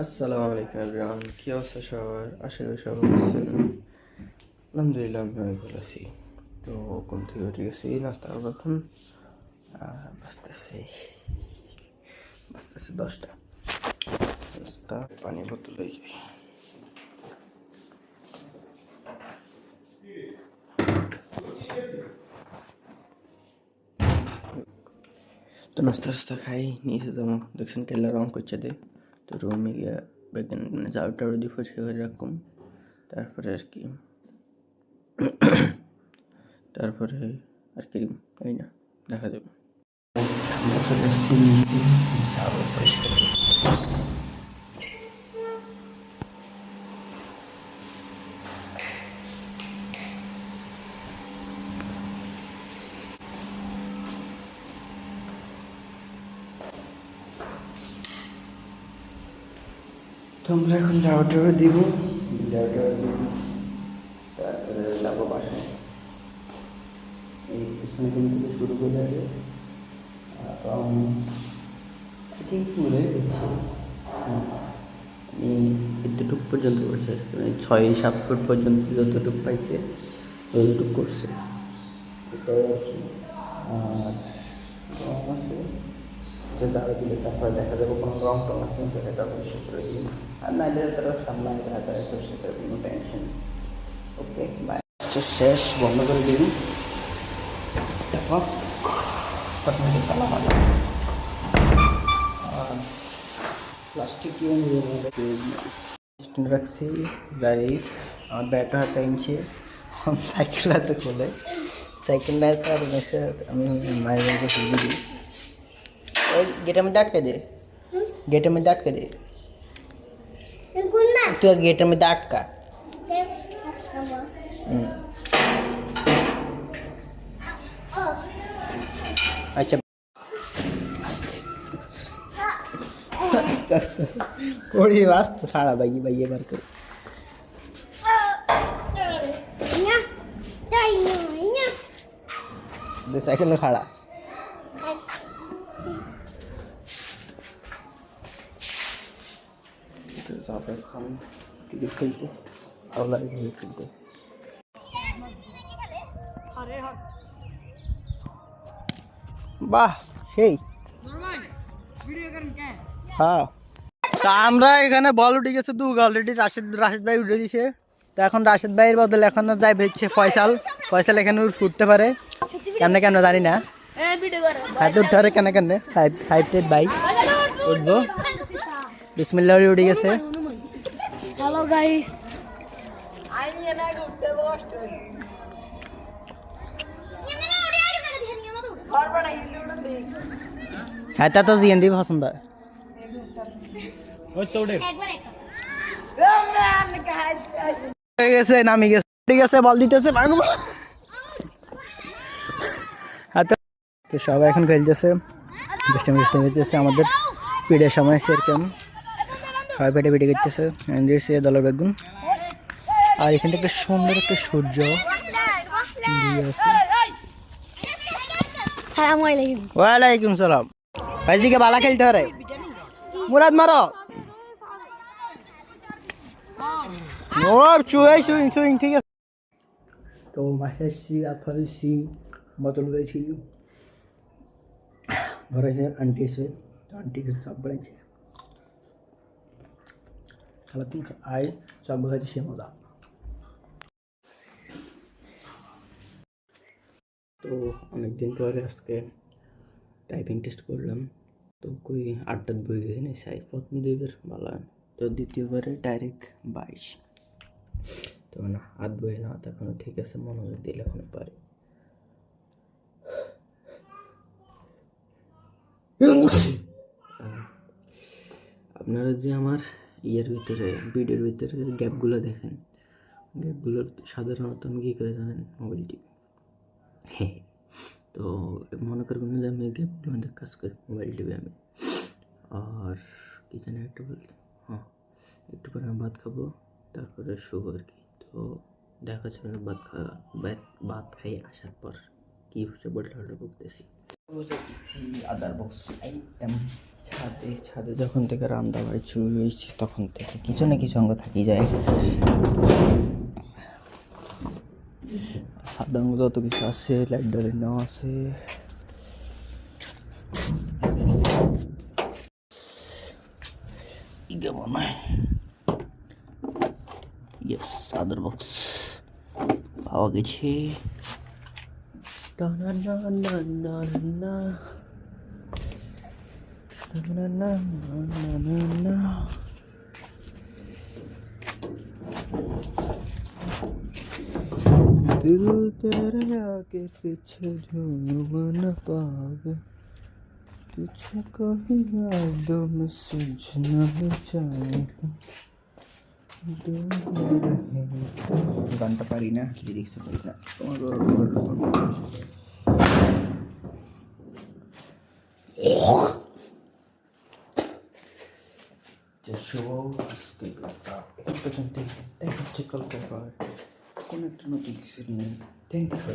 আসসালামু আলাইকুম এভরিওয়ান, কি অবস্থা সবার? আশা করি সবাই আছেন। আলহামদুলিল্লাহ আমি অনেক ভালো আছি। তো কোন থেকে উঠে গেছি, নাস্তা করব এখন। বাঁচতেছে দশটা। দশটা, পানির বোতল হয়ে যায় তো নাস্তা টাস্তা খাই নিয়েছে তো দেখছেন কেলা রং করছে দে। রুমে গিয়ে বেগুন মানে ঝাড়ু টাড়ু দিয়ে করে রাখুন, তারপরে আর কি। তারপরে আর কি তাই না, দেখা যাবে। আমরা চলে এসেছি নিচে ঝাড়ু পরিষ্কার। তো আমরা এখন ঝাড়ু টাড়ু দিব। ঝাড়ু টাড়ু দিব। তারপরে যাব বাসায়। এই পিছনে কিন্তু শুরু করে থিঙ্ক পুরে হচ্ছে। আমি এতটুকু পর্যন্ত করছে মানে ছয় সাত ফুট পর্যন্ত যতটুকু পাইছে ততটুকু করছে। এটাই আর কি আর আছে। যে যারা দিলে তারপরে দেখা যাবে কোনো রং টং আছে নাকি এটা পরিষ্কার করে দিই আর নাইলে তারা সামনে দেখা যায় পরিষ্কার করে কোনো টেনশন ওকে বাই শেষ বন্ধ করে দিন তারপর তালা প্লাস্টিক স্ট্যান্ড রাখছি গাড়ি আমার ব্যাটা হাতে আনছে। সাইকেল হাতে খোলে। সাইকেল আমি মায়ের বাড়িতে দিই ওই গেটের মধ্যে আটকে দে গেটের মধ্যে আটকে দে তুই গেটের মধ্যে আটকা। আচ্ছা আস্তে আস্তে আস্তে আস্তে করে দে খাড়া যাবে এখন ক্রিকেট খেলতে আওলা ক্রিকেট খেলতে বাহ সেই। হ্যাঁ। তা আমরা এখানে বল উঠে গেছে দু অলরেডি রাশেদ রাশেদ ভাই উঠে দিছে তো এখন রাশেদ ভাইয়ের বদলে এখন যাই ভেজছে ফয়সাল। ফয়সাল এখানে উঠতে পারে। কেমনে কেন জানি না। হাতে উঠতে পারে কেন কেন। ফাইভ টেপ বাইক উঠবো। বিসমিল্লা উঠে গেছে হ্যালো গাইস হাতে তো জিএন দিব পছন্দ হয় হয়ে গেছে নামি গেছে ঠিক আছে বল দিতেছে ভাগো হাতে তো সবাই এখন খেলতেছে দুষ্টামি দুষ্টামি করতেছে আমাদের পিঠের সময় সেরকম সবাই পেটে পিঠে করতেছে। দিয়েছে দলের বেগুন। আর এখান থেকে একটা সুন্দর একটা সূর্য ওয়ালাইকুম সালাম। ভাইজিকে বালা খেলতে পারে মুরাদ মারো। ও চুই সুইং সুইং ঠিক আছে। তো বাসায় এসেছি রাত ফাঁসি বোতল রয়েছি ঘরে আন্টি এসে আন্টিকে চাপ বেড়েছে খালা তুমি আয় সে মজা তো অনেকদিন পরে আজকে টাইপিং টেস্ট করলাম তো কই আটটার বই গেছি না সাই প্রথম দুইবার না। তো দ্বিতীয়বারে ডাইরেক্ট বাইশ তো না হাত বই না এখনও ঠিক আছে মনোযোগ দিলে এখনও পারি আপনারা যে আমার ইয়ের ভিতরে, ভিডিওর ভিতরে গ্যাপগুলো দেখেন। গ্যাপগুলো সাধারণত আমি কী করে জানেন? মোবাইল টিপি হ্যাঁ তো মনে করবেন যে আমি গেমের মধ্যে কাজ করি মোবাইল টিভি আমি। আর কি জানি একটা বলতে হ্যাঁ একটু পরে আমি ভাত খাব, তারপরে শুভ আর কি। তো দেখা যাবে ভাত খাওয়া, ভাত খাই আসার পর, কী হচ্ছে বলতে বলতেছি আদার বক্স আইটেম ছাদে ছাদে যখন থেকে রান্না বাড়ি শুরু হয়েছে তখন থেকে কিছু না কিছু অঙ্গ থাকি যায় সাদা অঙ্গ যত কিছু আছে লাইট ডালের নেওয়া আছে ইগে মনে হয় ইয়েস আদার বক্স পাওয়া গেছে दिल तेरे आगे पीछे झूम न पाग कहीं ही यादों में सुझना जाएगा গানটা পারি না লিরিক্স পারি না আজকে পর্যন্ত দেখা হচ্ছে কালকে আবার কোনো একটা নতুন কিছু নিয়ে থ্যাংক ইউ ফর